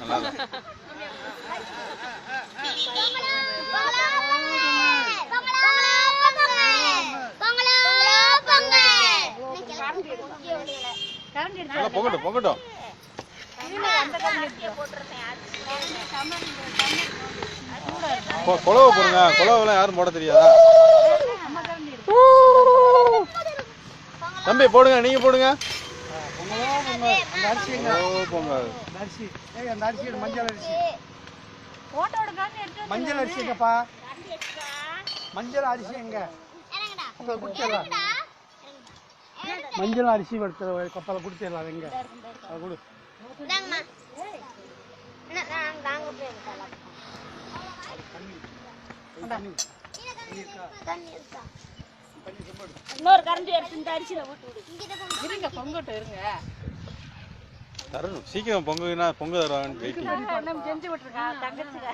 இல்லை நல்லா பொங்கட்டும் பொங்கட்டும் கொ- குழவை போடுங்க குழவெல்லாம் யாரும் போட தெரியாதா தம்பி போடுங்க நீங்க போடுங்க அந்த அரிசி எங்க ஓ பொங்கல் அந்த அரிசி ஏய் அந்த அரிசி மஞ்சள் அரிசி. மஞ்சள் அரிசி எங்கப்பா? மஞ்சள் அரிசி எங்க? உங்களுக்கு கொடுத்துடலாம். மஞ்சள் அரிசி எடுத்து கப்பலை கொடுத்துடலாம் எங்க? அது கொடு. இன்னொரு கரண்டி எடுத்து இந்த அரிசியில போட்டு விடு. இருங்க பொங்கட்டும் இருங்க. தரணும். சீக்கிரம் பொங்குனா பொங்க தருவாங்கன்னு வெயிட்டிங் நம்ம செஞ்சு விட்டுருங்க தங்கச்சிங்க.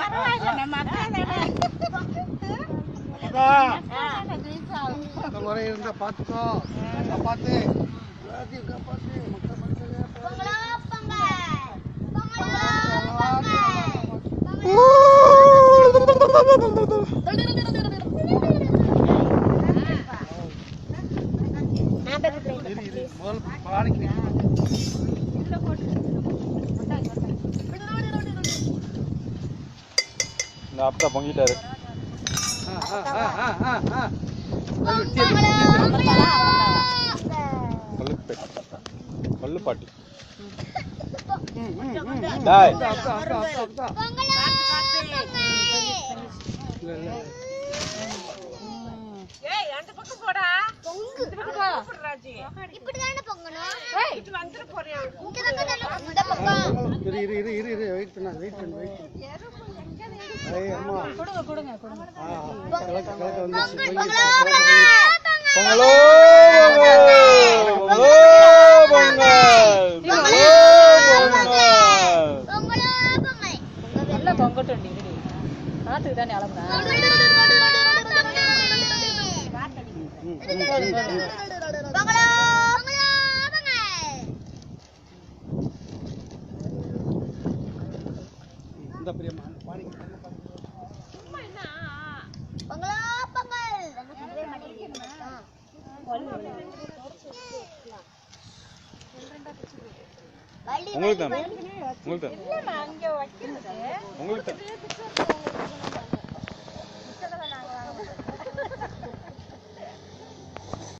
பரவாயில்ல நம்ம அக்கா. இந்த முறை இருந்தா பார்த்துக்கோ காப்பாத்து எல்லாத்தையும் காப்பாத்து மக்கள் மக்கள் இரு இரு முதல் பாடிக்கு இந்த அப்பா பொங்கிட்டாரு ஆ ஆ ஆ ஆ ஆ அது வெட்டி எடு, வெட்டி எடு. கல்லுப்பேட்டை கல்லுப்பாட்டி ம், ம், ம். டாய் அக்கா, அக்கா, அக்கா, அக்கா, அக்கா. இல்ல, இல்ல. ஏய் அந்த பக்கம் போடா. இப்படிதானே பொங்கணும்? இது வந்துட போறியா? தானே இந்த பக்கம். இரு இரு இரு இரு இரு வெயிட் பண்ண வெயிட் பண்ணு வெயிட் பண்ணு. ஏய் அம்மா. கொடுங்க கொடுங்க கொடுங்க. ஆ கலக்க கலக்க வந்துச்சு பொங்கலோ பொங்கலோ பொங்கலோ பொங்கல் பொங்கலோ. பொங்கல் பொங்கலோ. பொங்கல் எல்லாம் பொங்கட்டும் நீ காத்துக்கு தானே அலம்புனா ம், ம், ம், ம். பொங்கலோ பொங்கலோ பொங்கல் இந்த பிரியமா வள்ளி உங்களுக்கு தான் உங்களுக்கு தான் உங்களுக்கு தான்